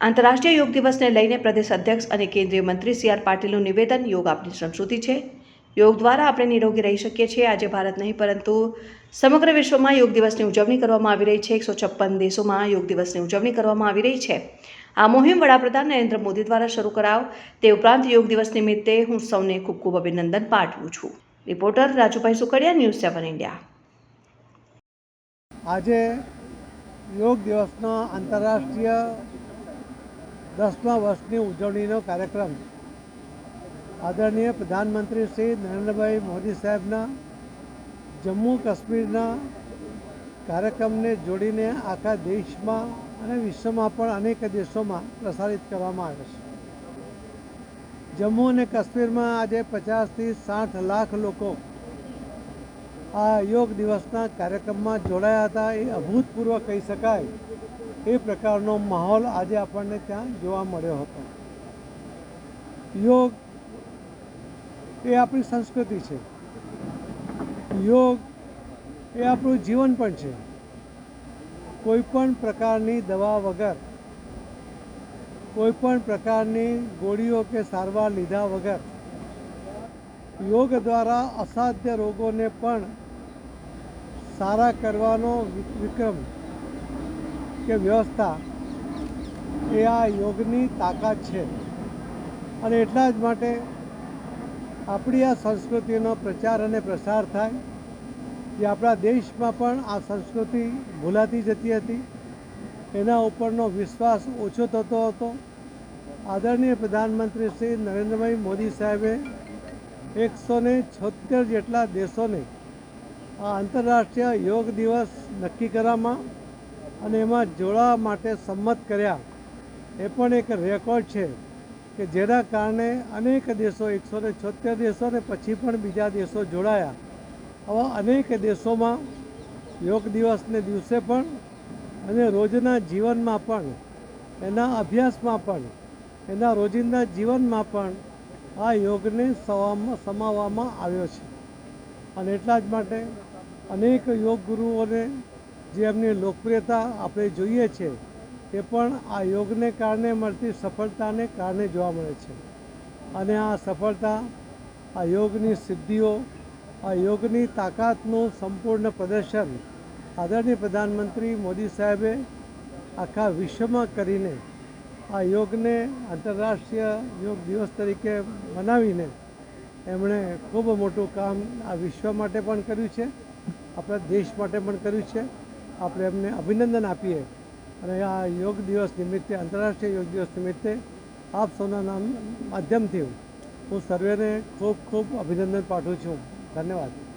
આંતરરાષ્ટ્રીય યોગ દિવસને લઈને પ્રદેશ અધ્યક્ષ અને કેન્દ્રીય મંત્રી સી આર પાટીલનું નિવેદન યોગ આપણી સંસ્કૃતિ છે. યોગ દ્વારા આપણે નિરોગી રહી શકીએ છીએ. આજે ભારત નહીં, પરંતુ સમગ્ર વિશ્વમાં યોગ દિવસની ઉજવણી કરવામાં આવી રહી છે. એકસો દેશોમાં યોગ દિવસની ઉજવણી કરવામાં આવી રહી છે. આ મુહિમ વડાપ્રધાન નરેન્દ્ર મોદી દ્વારા શરૂ કરાવ તે ઉપરાંત યોગ દિવસ નિમિત્તે હું સૌને ખૂબ ખૂબ અભિનંદન પાઠવું છું. Reporter Rajubhai Sukadiya, news seven India. આજે યોગ દિવસનો આંતરરાષ્ટ્રીય દસમા વર્ષની ઉજવણીનો કાર્યક્રમ. આદરણીય પ્રધાનમંત્રી શ્રી નરેન્દ્રભાઈ મોદી સાહેબના જમ્મુ કાશ્મીરના કાર્યક્રમને જોડીને આખા દેશમાં અને વિશ્વમાં પણ અનેક દેશોમાં પ્રસારિત કરવામાં આવે છે. જમ્મુ અને કાશ્મીરમાં આજે પચાસથી સાઠ લાખ લોકો આ યોગ દિવસના કાર્યક્રમમાં જોડાયા હતા એ અભૂતપૂર્વ કહી શકાય. એ પ્રકારનો માહોલ આજે આપણને ત્યાં જોવા મળ્યો હતો. યોગ એ આપણી સંસ્કૃતિ છે. યોગ એ આપણું જીવન પણ છે. કોઈ પણ પ્રકારની દવા વગર, કોઈ પણ પ્રકારની ગોળીઓ કે સારવાર લીધા વગર યોગ દ્વારા અસાધ્ય રોગોને પણ સારા કરવાનો વિક્રમ કે વ્યવસ્થા એ આ યોગની તાકાત છે. અને એટલા જ માટે આપણી આ સંસ્કૃતિનો પ્રચાર અને પ્રસાર થાય. જે આપણા દેશમાં પણ આ સંસ્કૃતિ ભૂલાતી જતી હતી, એના ઉપરનો વિશ્વાસ ઓછો થતો હતો. આદરણીય પ્રધાનમંત્રી શ્રી નરેન્દ્રભાઈ મોદી સાહેબે એકસો ને છોતેર જેટલા દેશોને આંતરરાષ્ટ્રીય યોગ દિવસ નક્કી કરવામાં અને એમાં જોડાવા માટે સંમત કર્યા. એ પણ એક રેકોર્ડ છે કે જેના કારણે અનેક દેશો, એકસો ને છોતેર દેશો ને પછી પણ બીજા દેશો જોડાયા. આવા અનેક દેશોમાં યોગ દિવસને દિવસે પણ અને રોજના જીવનમાં પણ, એના અભ્યાસમાં પણ, એના રોજિંદા જીવનમાં પણ આ યોગને સમાવવામાં આવ્યો છે. અને એટલા જ માટે અનેક યોગ ગુરુઓને જે એમની લોકપ્રિયતા આપણે જોઈએ છે એ પણ આ યોગને કારણે મળતી સફળતાને કારણે જોવા મળે છે. અને આ સફળતા, આ યોગની સિદ્ધિઓ, આ યોગની તાકાતનું સંપૂર્ણ પ્રદર્શન આદરણીય પ્રધાનમંત્રી મોદી સાહેબે આખા વિશ્વમાં કરીને આ યોગને આંતરરાષ્ટ્રીય યોગ દિવસ તરીકે મનાવીને એમણે ખૂબ મોટું કામ આ વિશ્વ માટે પણ કર્યું છે, આપણા દેશ માટે પણ કર્યું છે. આપણે એમને અભિનંદન આપીએ. અને આ યોગ દિવસ નિમિત્તે, આંતરરાષ્ટ્રીય યોગ દિવસ નિમિત્તે આપ સૌના નામ માધ્યમથી હું સર્વેને ખૂબ ખૂબ અભિનંદન પાઠવું છું. ધન્યવાદ.